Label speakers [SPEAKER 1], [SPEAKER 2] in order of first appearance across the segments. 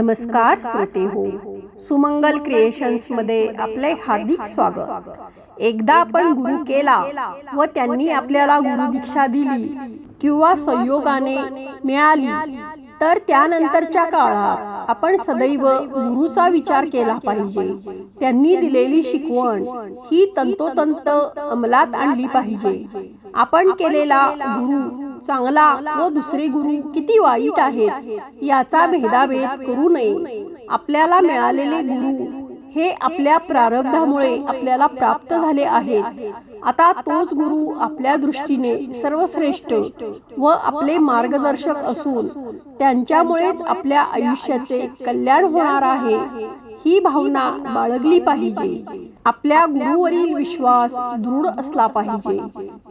[SPEAKER 1] नमस्कार श्रोते हो. सुमंगल क्रिएशन्समध्ये आपले हार्दिक स्वागत. एकदा आपण गुरु केला व त्यांनी आपल्याला गुरु दीक्षा दिली किंवा संयोगाने मिळाली. तर त्यानंतरच्या काळात आपण सदैव गुरुचा विचार केला पाहिजे. त्यांनी दिलेली शिकवण ही तंतोतंत अंमलात आणली पाहिजे. आपण केलेला गुरु चांगला व दुसरे गुरु किती वाईट आहेत याचा भेदाभेद करू नये. आपल्याला मिळालेले गुरु हे आपल्या प्रारब्धामुळे आपल्याला प्राप्त झाले आहेत. आता तोच गुरु आपल्या दृष्टीने सर्वश्रेष्ठ व आपले मार्गदर्शक असून त्यांच्यामुळेच आपल्या आयुष्याचे कल्याण होणार आहे. ही भावना बाळगली पाहिजे. आपल्या गुरुवरील विश्वास दृढ असला पाहिजे.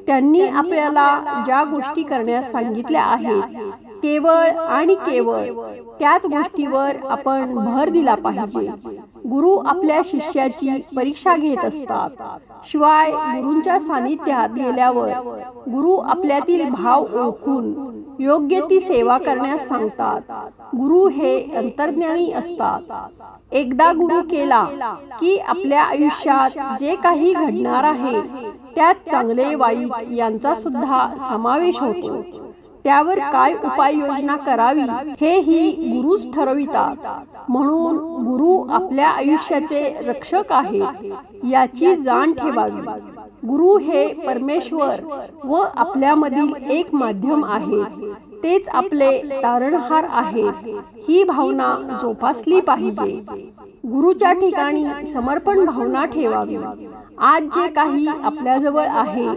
[SPEAKER 1] त्यांनी आपल्याला ज्या गोष्टी करण्यास सांगितल्या आहेत केवळ आणि केवळ त्याच गोष्टीवर आपण भर दिला पाहिजे. गुरु आपल्या शिष्याची परीक्षा घेत असतात. शिवाय गुरूंच्या सानिध्यात गेल्यावर गुरु आपल्यातील भाव ओळखून योग्य ती सेवा करण्यास सांगतात. गुरु हे अंतर्ज्ञानी असतात. एकदा गुरु केला की आपल्या आयुष्यात जे काही घडणार आहे त्यात चांगले वाईट यांचा सुद्धा समावेश होतो. त्यावर काय उपाययोजना करावी हे ही गुरुच ठरवितात. म्हणून गुरु आपल्या आयुष्याचे रक्षक आहेत याची जाण ठेवावी. गुरु हे परमेश्वर व आपल्यामधील एक माध्यम आहे. तेच आपले तारणहार आहेत ही भावना जोपासली पाहिजे. गुरुच्या ठिकाणी समर्पण भावना ठेवावी. आज जे काही आपल्याजवळ आहे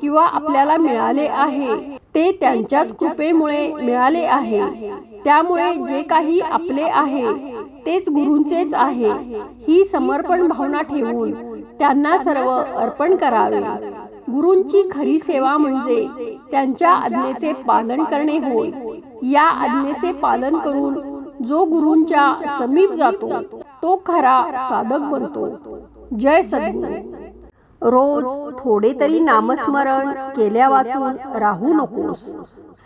[SPEAKER 1] किंवा आपल्याला मिळाले आहे ते त्यांच्याच कृपेमुळे मिळाले आहे. त्यामुळे जे काही आपले आहे तेच गुरूंचेच आहे. ही समर्पण भावना ठेवून त्यांना सर्व अर्पण करावे. गुरूंची खरी सेवा म्हणजे त्यांच्या आज्ञेचे पालन करणे होय. या आज्ञेचे पालन करून जो गुरूंच्या समीप जातो तो खरा साधक बनतो. जय सद्गुरू. रोज थोडे तरी नामस्मरण केल्या वाचून राहू नकोस.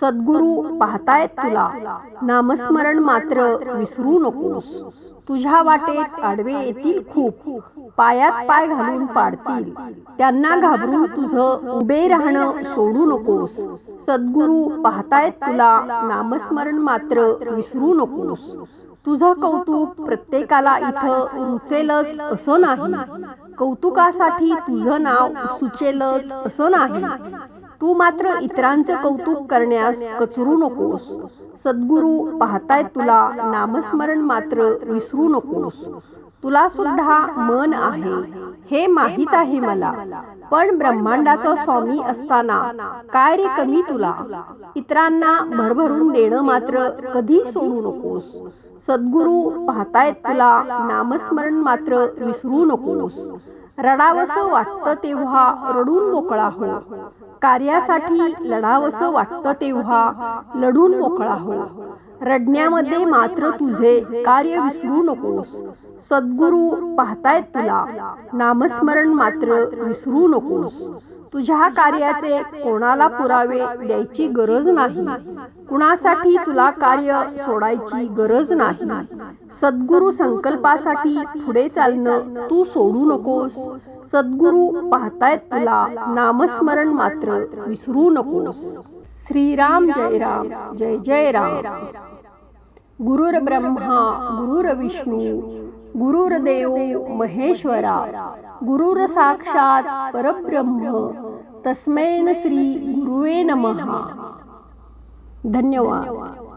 [SPEAKER 1] सद्गुरू पाहतायत तुला. नामस्मरण मात्र विसरू नकोस. तुझ्या वाटेत आडवे येतील खूप. पायात पाय घालून पाडतील. त्यांना घाबरून तुझं उभे राहणं सोडू नकोस. सद्गुरू पाहतायत तुला. नामस्मरण मात्र विसरू नकोस. तुझं कौतुक प्रत्येकाला इथं रुचेलच असं नाही. कौतुकासाठी तुझं नाव सुचेलच असं नाही. तू मात्र इतरांचं कौतुक करण्यास कचरू नकोस. सद्गुरू पाहतायत तुला नामस्मरण मात्र विसरू नकोस. तुला सुद्धा मन आहे. हे माहीत आहे मला. पण ब्रह्मांडाचा स्वामी असताना काय रे कमी तुला? इतरांना भरभरून देणं मात्र कधी सोडू नकोस. सद्गुरू पाहतायत तुला नामस्मरण मात्र विसरू नकोस. रडावंसं वाटतं तेव्हा रडून मोकळा हो. कार्यासाठी लढावंसं वाटतं तेव्हा लढून मोकळा हो. रडण्यामध्ये मात्र तुझे कार्य विसरू नकोस. सद्गुरू पाहतायत तुला. नामस्मरण मात्र विसरू नकोस. तुझ्या कार्याचे कोणाला पुरावे द्यायची गरज नाही. कुणासाठी तुला कार्य सोडायची गरज नाही. सद्गुरू संकल्पासाठी पुढे चालणं तू सोडू नकोस. सद्गुरू पाहतायत तुला नामस्मरण मात्र विसरू नकोस. श्रीराम जय राम जय जय राम. गुरुर ब्रह्मा गुरुर विष्णू गुरुर्देव महेश्वरा। गुरुर साक्षात परब्रह्म। तस्मैन श्री गुरुवे नमः। धन्यवाद।